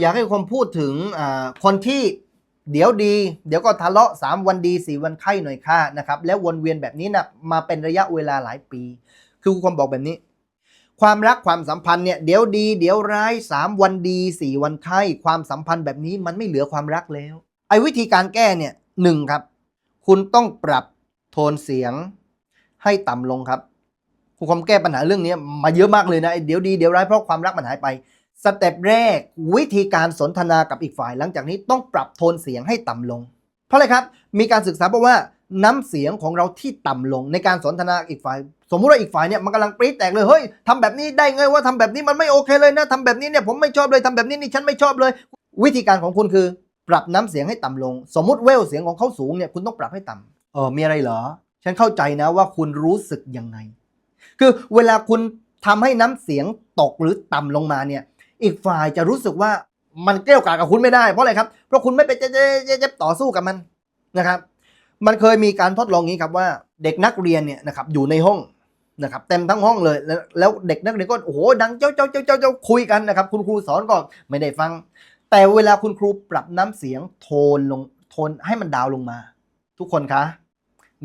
อยากให้คนพูดถึงคนที่เดี๋ยวดี เดี๋ยวก็ทะเลาะสามวันดีสี่วันไข้หน่อยค่านะครับ แล้ววนเวียนแบบนี้นะมาเป็นระยะเวลาหลายปี คือครูคมบอกแบบนี้ ความรักความสัมพันธ์เนี่ยเดี๋ยวดี เดี๋ยวร้ายสามวันดีสี่วันไข้ ความสัมพันธ์แบบนี้มันไม่เหลือความรักแล้ว ไอ้วิธีการแก้เนี่ยหนึ่งครับ คุณต้องปรับโทนเสียงให้ต่ำลงครับครูคมแก้ปัญหาเรื่องนี้มาเยอะมากเลยนะเดี๋ยวดีเดี๋ยวร้ายเพราะความรักมันหายไป สเต็ปแรก วิธีการสนทนากับอีกฝ่ายหลังจากนี้ต้องปรับโทนเสียงให้ต่ำลง เพราะอะไรครับ มีการศึกษาบอกว่าน้ำเสียงของเราที่ต่ำลงในการสนทนาอีกฝ่าย สมมุติว่าอีกฝ่ายเนี่ยมันกำลังปรี๊ดแตกเลยเฮ้ยทำแบบนี้ได้ไงว่าทำแบบนี้มันไม่โอเคเลยนะทำแบบนี้เนี่ยผมไม่ชอบเลยทำแบบนี้นี่ฉันไม่ชอบเลย วิธีการของคุณคือ ปรับน้ำเสียงให้ต่ำลง สมมุติเวลเสียงของเขาสูงเนี่ยคุณต้องปรับให้ต่ำเออมีอะไรเหรอ ฉันเข้าใจนะว่าคุณรู้สึกยังไง คือเวลาคุณทำให้น้ำเสียงตกหรือต่ำลงมาเนี่ย อีกฝ่ายจะรู้สึกว่ามันเกลี้ยวกล่อมกับคุณไม่ได้เพราะอะไรครับเพราะคุณไม่ไปเจ๊เจ๊เจ๊เจ๊ต่อสู้กับมันนะครับ มันเคยมีการทดลองนี้ครับว่าเด็กนักเรียนเนี่ยนะครับอยู่ในห้องนะครับเต็มทั้งห้องเลยแล้วแล้วเด็กนักเรียนก็โอ้โหดังเจ้าเจ้าเจ้าเจ้าเจ้าคุยกันนะครับ คุณครูสอนก็ไม่ได้ฟัง แต่เวลาคุณครูปรับน้ำเสียงโทนลงโทนให้มันดาวลงมา ทุกคนคะ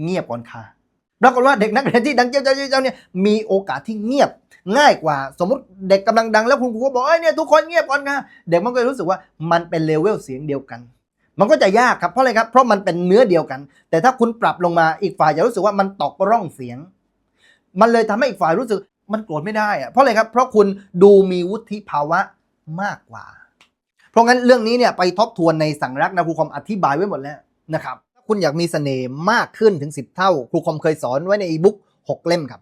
เงียบก่อนค่ะปรากฏว่าเด็กนักเรียนที่ดังเจ้าเจ้าเจ้าเจ้าเนี่ยมีโอกาสที่เงียบ ง่ายกว่า สมมติเด็กกำลังดังแล้วคุณครูก็บอกเอ้ยเนี่ยทุกคนเงียบก่อนค่ะเด็กมันก็จะรู้สึกว่ามันเป็นเลเวลเสียงเดียวกัน มันก็จะยากครับเพราะอะไรครับเพราะมันเป็นเนื้อเดียวกัน แต่ถ้าคุณปรับลงมาอีกฝ่ายจะรู้สึกว่ามันตกร่องเสียง มันเลยทำให้อีกฝ่ายรู้สึกมันโกรธไม่ได้อะเพราะอะไรครับเพราะคุณดูมีวุฒิภาวะมากกว่า เพราะงั้นเรื่องนี้เนี่ยไปทบทวนในสั่งรักนะครูคอมอธิบายไว้หมดแล้วนะครับถ้าคุณอยากมีเสน่ห์มากขึ้นถึง 10 เท่า ครูคอมเคยสอนไว้ในอีบุ๊ก6 เล่มครับ